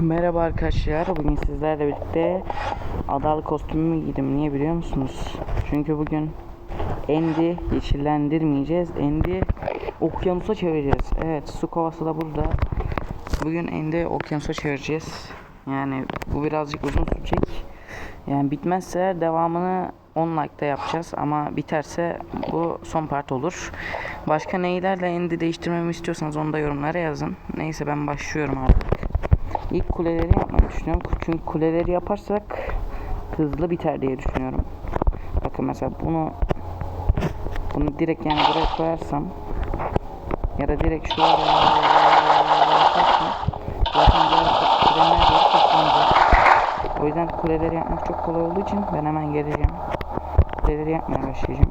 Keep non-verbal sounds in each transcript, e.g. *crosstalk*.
Merhaba arkadaşlar. Bugün sizlerle birlikte adalı kostümümü giydim. Niye biliyor musunuz? Çünkü bugün Endi yeşillendirmeyeceğiz. Endi okyanusa çevireceğiz. Evet, su kovası da burada. Bugün Endi okyanusa çevireceğiz. Yani bu birazcık uzun sürecek. Yani bitmezse devamını 10 like'da yapacağız ama biterse bu son part olur. Başka neylerle Endi değiştirmemi istiyorsanız onu da yorumlara yazın. Neyse ben başlıyorum artık. İlk kuleleri yapmayı düşünüyorum. Çünkü kuleleri yaparsak hızlı biter diye düşünüyorum. Bakın mesela bunu bunu direkt yani buraya koyarsam ya da direkt yaparsam zaten kuleler. O yüzden kuleleri yapmak çok kolay olduğu için ben hemen geleceğim. Kuleleri yapmaya başlayacağım.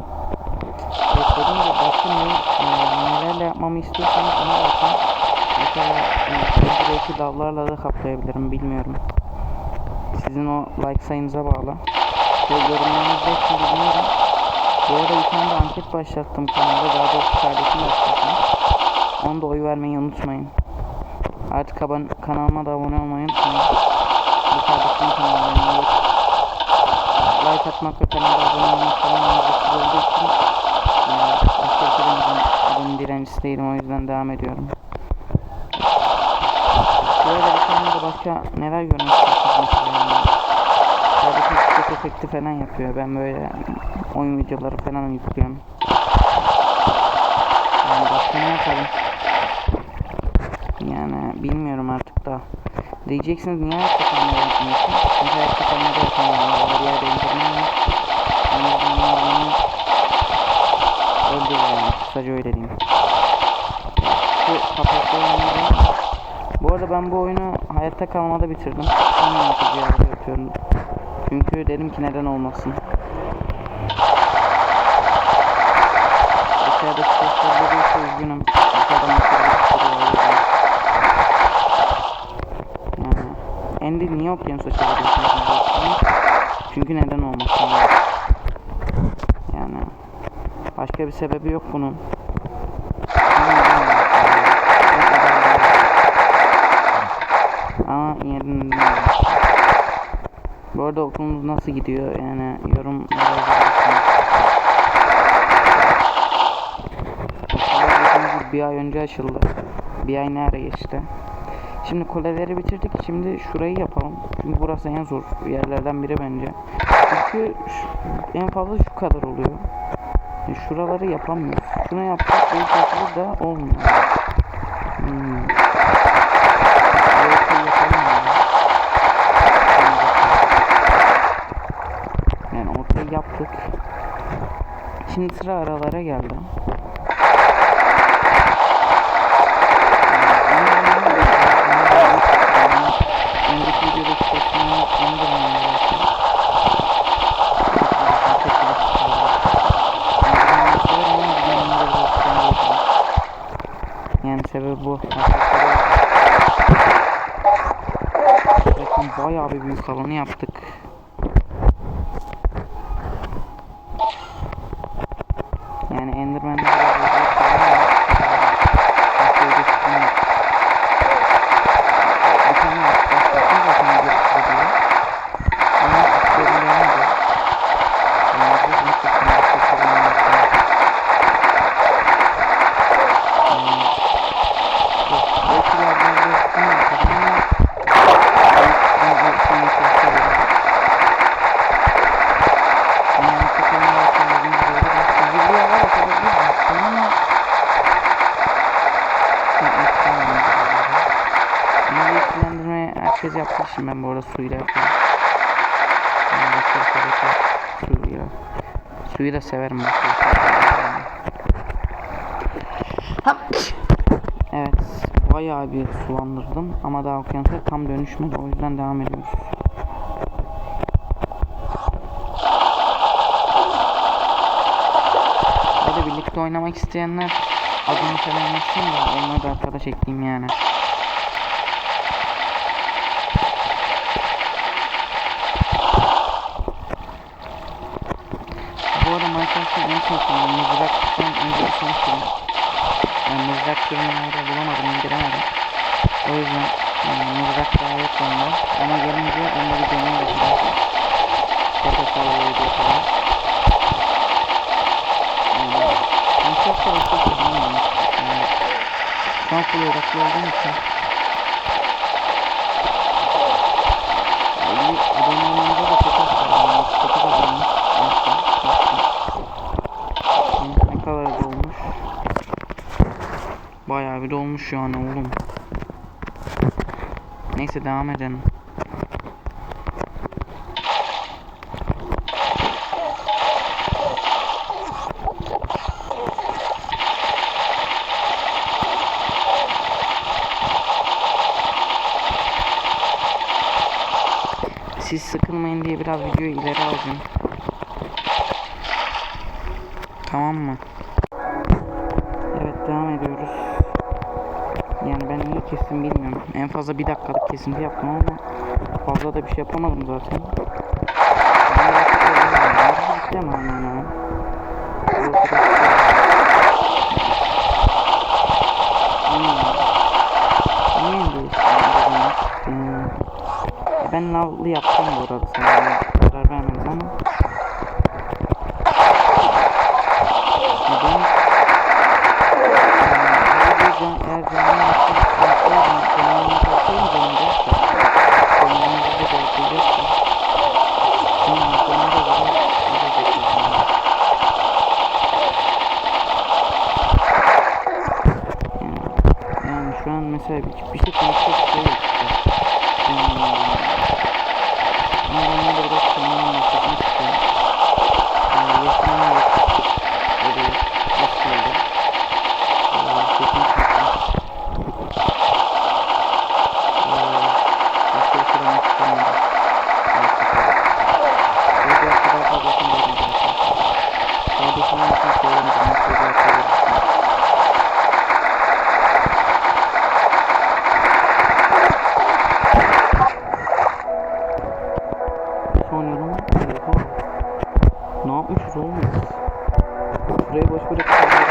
Evet dediğim gibi başka e, nelerle yapmamı istiyorsanız ona bakın. Mesela e, belki lavlarla da kaplayabilirim bilmiyorum. Sizin o like sayınıza bağlı. Ve yorumlarınızı hepsini dinlerim. Bu arada bir tane de anket başlattım kanalda. Daha doğrusu kardeşim başlattım. Onu da oy vermeyi unutmayın. Artık kanalıma da abone olmayı unutmayın. Bu kardeşimin kanalına yok. Like atmak ve kanala abone olmak falan olduğu için e, başka bir. Bunun direncisi değilim o yüzden devam ediyorum. Böyle bir tane de başka neler görmek istiyorsunuz mesela yani. Kardeşim ses efekti falan yapıyor. Ben böyle oyun videoları falan yüklüyorum. Yani başka ne yapalım? Yani bilmiyorum artık da. Diyeceksiniz niye hayatta kalmada yapmıyorsun? Çünkü hayatta kalmada yapamıyorum. Her yerde internet yok. O yüzden ben bunu öldürüyorum. Kısaca öyle diyeyim. Şu oyunu bu arada ben bu oyunu hayatta kalmada bitirdim. Çünkü dedim ki neden olmasın. Dışarıdaki sesler geliyorsa üzgünüm. Dışarıda. Yani Andy niye okyanusa çeviriyorsunuz? Çünkü neden olmasın? Yani başka bir sebebi yok bunun. Ama neden olmasın? O kadar da- ama yerinde Bu arada okulunuz nasıl gidiyor yani gibi bir ay önce açıldı. Bir ay ne ara geçti. Şimdi kuleleri bitirdik. Şimdi şurayı yapalım. Çünkü burası en zor yerlerden biri bence. Çünkü en fazla şu kadar oluyor. Yani şuraları yapamıyoruz. Şunu yapsak bu da olmuyor. Hmm. Ortayı yapalım yani. Yani ortayı yaptık. Şimdi sıra aralara geldi. Yani sebebi bu. Bakın bayağı bir büyük alanı yaptık. Yani Enderman'de biraz uzak falan var. Başka bir fikrim yok. Bir tane başkasını zaten gösteriyor. Ama gösterilemedi. Yani bu nasıl bir gösterilemedi. Yani yok. Belki bir yerden göstereyim yaparım ama ben ben o şeyi gösteririm. Ama arka kamerayı açamadığınız böyle bak. Sizi buraya var atabilir misin ama yapmak istemiyorum böyle. Ama yeşillendirme için ben bu arada suyla yapıyorum. Suyu da severim. Evet, bayağı bir sulandırdım ama daha okyanusa tam dönüşmedi o yüzden devam ediyoruz. Hadi birlikte oynamak isteyenler adını yazsın da onları da arkadaş ekleyeyim yani. Bu arada Minecraft'ın en son sonu mızraktan önce bir son sonu. Yani mızrak türünü nerede bulamadım indiremedim. O yüzden yani mızrak Daha yok bende. Ama gelince onu bir deneyim bakacağız. Tepe sallıyor diye falan. Yani, ben çok kullanmıyorum. Yani, şu an full odaklı olduğum için. Yani, abone olmanıza da çok az kaldı. Yani, 8 abonemiz. Neyse, baktım. Ne kadar da olmuş. Bayağı bir dolmuş yani oğlum. Neyse devam edelim. Siz sıkılmayın diye biraz videoyu ileri alacağım. Tamam mı? Evet devam ediyoruz. Yani ben niye kestim bilmiyorum. En fazla bir dakikalık kesinti yaptım ama fazla da bir şey yapamadım zaten. Değiştirdiniz? Ee, Ben navlı yaptım bu arada sana karar vermedim ama Neden? Ee, eğer canlı yapsın, yapsaydım, canlı yapsaydım canlı yapsaydım. Canlı yapsaydım, canlı yapsaydım. Tamam, sonra da böyle böyle bekleyeceğim. Yani, yani şu an mesela bir, bir şey konuşacak şey yok işte. Yani, ama ben yine de biraz kanalımı bahsetmek istiyorum. Yani yaşamım yok. Öyle az kaldı. Ee, sekizinci sınıftım. Ee, başka bir şey demek istemiyorum. Gerçekten. Ve biraz kadar fazlasını dedim zaten. Kardeşimin için söylemedim. Nasıl bir şey verirsin. Son yorum. Oha. Ne yapmışız oğlum biz? Burayı boş bırakıp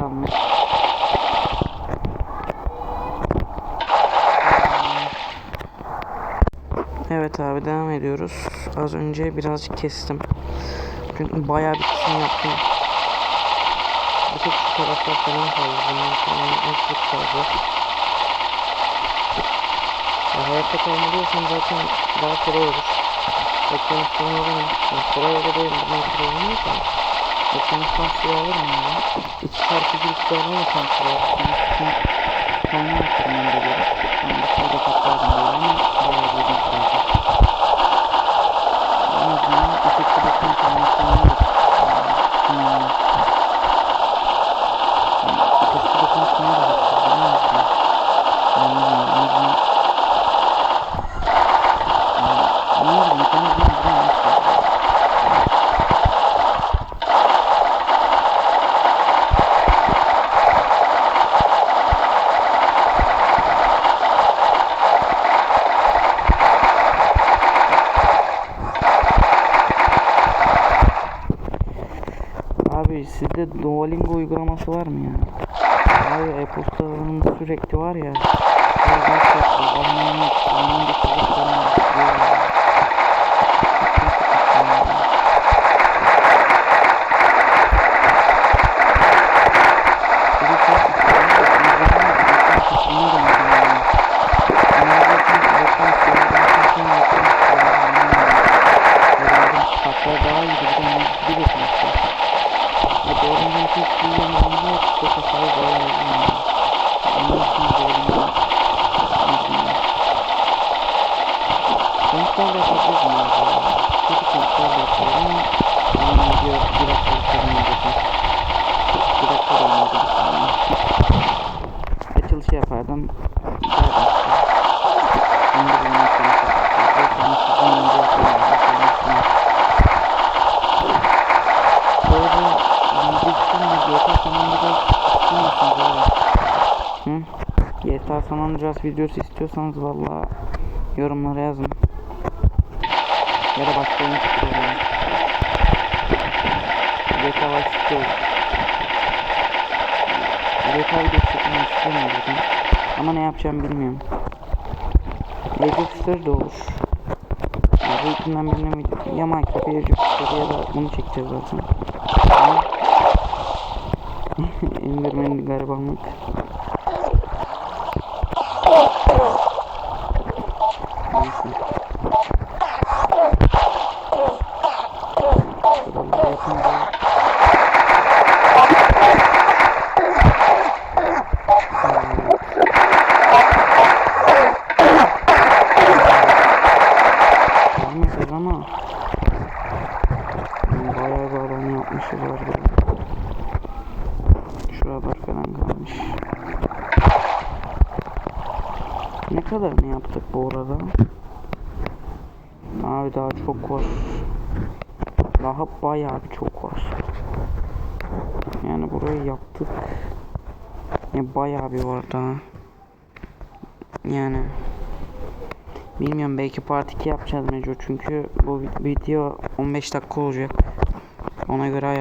Kalmış. Evet abi devam ediyoruz. Az önce birazcık kestim. Çünkü bayağı bir kısım yaptım. Bir tek şu taraflar falan kaldı. Bundan sonra azıcık kaldı. Ya hayatta kalmalıysan zaten daha kolay olur. Okyanustan alırım. Yani kolay değil. Bundan kolay olmuyor da. Okyanustan suyu alırım ya. İki bir su alamazsam suyu alırsam. Çünkü kaynağı atarım önde gelip. Ben de suyu da katlardım böyle ama bayağı bir uzun sürecek. En azından efekti bakım kaynaklarını yok. Yani, yani, efekti bakım suyu da yok. En azından. Yani, en azından. Yani, ne bileyim, sıkıntı var mı ya? Hayır e-postanın sürekli var ya. Hatta daha iyi Artık kullanımda çok sahip olamıyorum. Ondan sonra doğru Kontrol yapabiliriz mi? Kötü kontrol yapalım. Ama video bir dakika kalmayacak. Bir dakika kalmayacak. Açılışı yapardım. GTA San Andreas videosu istiyorsanız valla yorumlara yazın. Ya da başka oyun olur. GTA Vice City. GTA videosu çekmeyi istemiyorum. Ama ne yapacağımı bilmiyorum. Of History de olur. Bu ikisinden birine mi? Ya Minecraft ya History ya da bunu çekeceğiz zaten. *laughs* Enderman'in garibanlık. Neyse. Şuraları yapınca... Gelmeyeceğiz ama... Bayağı bir alan yapmışız orada. Şuralar falan kalmış. Ne kadarını yaptık bu arada? Abi daha çok var. Daha bayağı bir çok var. Yani burayı yaptık. Ya bayağı bir var daha. Yani bilmiyorum belki part 2 yapacağız Meco çünkü bu vi- video 15 dakika olacak. Ona göre olunca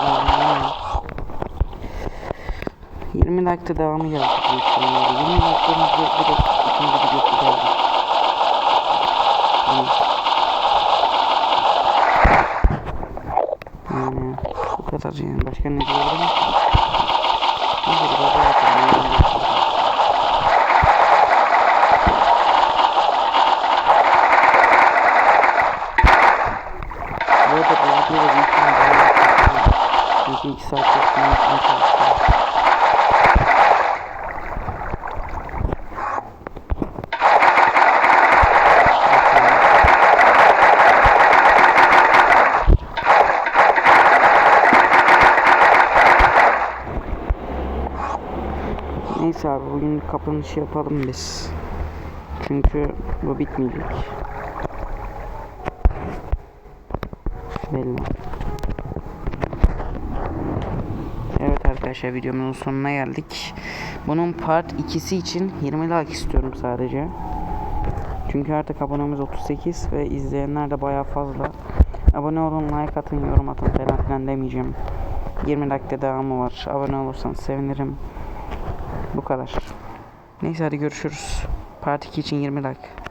ayarlayamam. 20 dakika devamı gelecek büyük ihtimalle. 20 dakikamızda direkt ikinci videosu geldi. Yani, yani bu kadar yani. Başka ne diyebilirim ki? Neyse bir daha yapalım. Yarın görüşürüz. Bu arada bu videoda büyük ihtimalle daha yapacağım. Çünkü 2 saat çekmeye çalışıyorum. Neyse abi bugün kapanışı yapalım biz. Çünkü bu bitmeyecek. Belli. Evet arkadaşlar videomun sonuna geldik. Bunun part 2'si için 20 like istiyorum sadece. Çünkü artık abonemiz 38 ve izleyenler de bayağı fazla. Abone olun, like atın, yorum atın falan filan demeyeceğim. 20 dakika devamı var. Abone olursanız sevinirim. Bu kadar. Neyse hadi görüşürüz. Part 2 için 20 like.